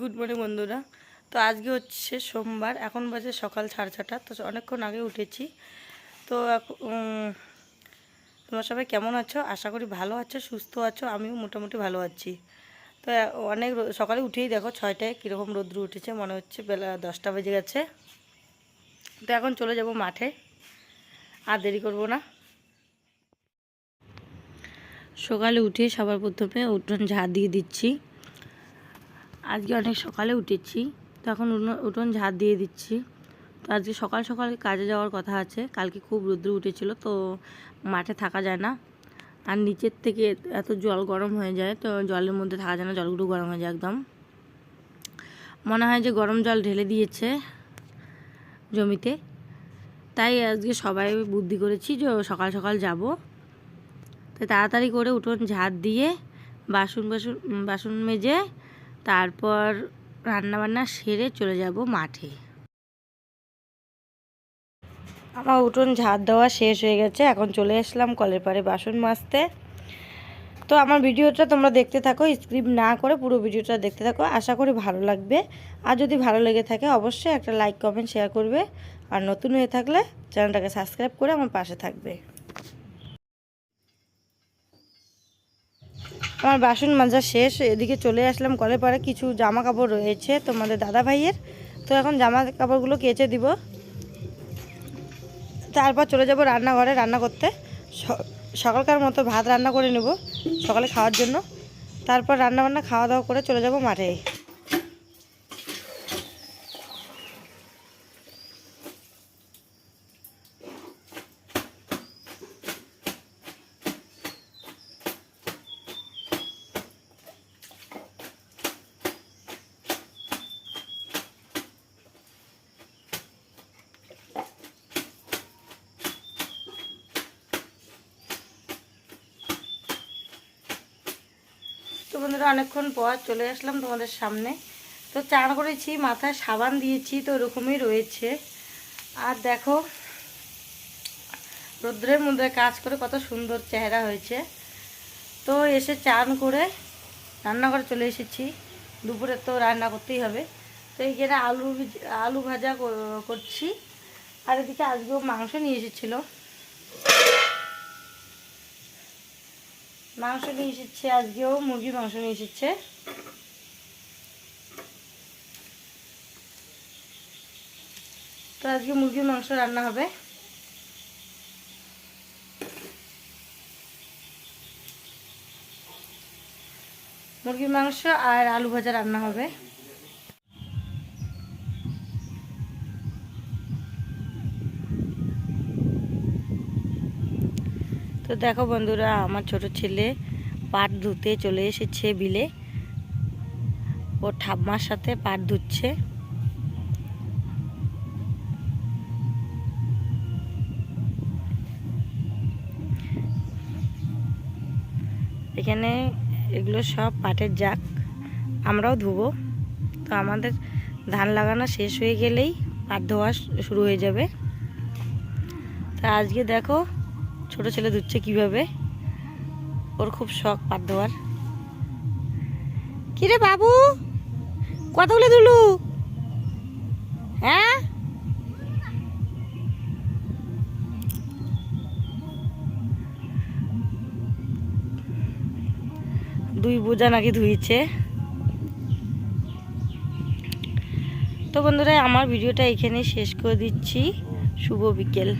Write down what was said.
Good morning বন্ধুরা। তো আজকে হচ্ছে সোমবার, এখন বাজে সকাল সাড়ে ছটা তো অনেকক্ষণ আগে উঠেছি। তো তোমরা সবাই কেমন আছো? আশা করি ভালো আছো, সুস্থ আছো, আমিও মোটামুটি ভালো আছি। তো, অনেক সকালে উঠেই দেখো ছয়টায় কীরকম রোদ্রু উঠেছে, মনে হচ্ছে বেলা দশটা বেজে গেছে। তো এখন চলে যাব মাঠে, আর দেরি করব না। সকালে উঠে সবার প্রথমে উঠোন ঝাঁ দিয়ে দিচ্ছি। আজকে অনেক সকালে উঠেছি, তো এখন উনো- উঠোন ঝাড় দিয়ে দিচ্ছি। তো আজকে সকাল সকাল কাজে যাওয়ার কথা আছে, কালকে খুব রৌদ্র উঠেছিল, তো মাঠে থাকা যায় না। আর নিচের থেকে এত জল গরম হয়ে যায়, তো জলের মধ্যে থাকা যায় না, জলগুলো গরম হয়ে যায় একদম। মনে হয় যে গরম জল ঢেলে দিয়েছে জমিতে, তাই আজকে সবাই বুদ্ধি করেছি যে সকাল সকাল যাব। তাই তাড়াতাড়ি করে উঠোন ঝাড় দিয়ে বাসন বাসন বাসন মেজে তারপর রান্নাবান্না সেরে চলে যাব মাঠে। আমার উঠোন ঝাড় দেওয়া শেষ হয়ে গেছে, এখন চলে আসলাম কলের পাড়ে বাসন মাজতে। তো আমার ভিডিওটা তোমরা দেখতে থাকো স্ক্রিপ্ট না করে পুরো ভিডিওটা দেখতে থাকো, আশা করি ভালো লাগবে। আর যদি ভালো লেগে থাকে অবশ্যই একটা লাইক, কমেন্ট শেয়ার করবে। আর নতুন হয়ে থাকলে চ্যানেলটাকে সাবস্ক্রাইব করে আমার পাশে থাকবে। আমার বাসন মাজা শেষ, এদিকে চলে আসলাম কলের পরে কিছু জামা কাপড় রয়েছে তোমাদের দাদা ভাইয়ের তো এখন জামা কাপড়গুলো কেচে দিব। তারপর চলে যাব রান্নাঘরে রান্না করতে। সকালকার মতো ভাত রান্না করে নেব সকালে খাওয়ার জন্য। তারপর রান্নাবান্না খাওয়া দাওয়া করে চলে যাব মাঠে। বন্ধুরা, অনেকক্ষণ পর চলে আসলাম তোমাদের সামনে। তো চান করেছি, মাথায় সাবান দিয়েছি, তো ওরকমই রয়েছে। আর দেখো, রৌদ্রের মধ্যে কাজ করে কত সুন্দর চেহারা হয়েছে। তো এসে চান করে রান্নাঘরে চলে এসেছি। দুপুরে তো রান্না করতেই হবে। তো এইখানে আলু আলু ভাজা কর- করছি। আর এদিকে আজকেও মাংস নিয়ে এসেছিল। মাংস নিয়ে এসেছে আজকেও, মুরগির মাংস নিয়ে এসেছে। তো আজকে মুরগির মাংস রান্না হবে। মুরগির মাংস আর আলু ভাজা রান্না হবে। তো দেখো বন্ধুরা, আমার ছোট ছেলে পাট ধুতে চলে এসেছে বিলে। ও ঠাম্মার সাথে পাট ধুচ্ছে। এখানে এগুলো সব পাটের জাক আমরাও ধুবো। তো আমাদের ধান লাগানো শেষ হয়ে গেলেই পাট ধোয়া শুরু হয়ে যাবে। তা আজকে দেখো ছোট ছেলে ধুচ্ছে কীভাবে? ওর খুব শখ পাট ধোয়ার। কিরে বাবু? কতগুলো ধুলু হ্যাঁ? দুই বোঝা নাকি ধুইছে। তো বন্ধুরা, আমার ভিডিওটা এখানে শেষ করে দিচ্ছি। শুভ বিকেল।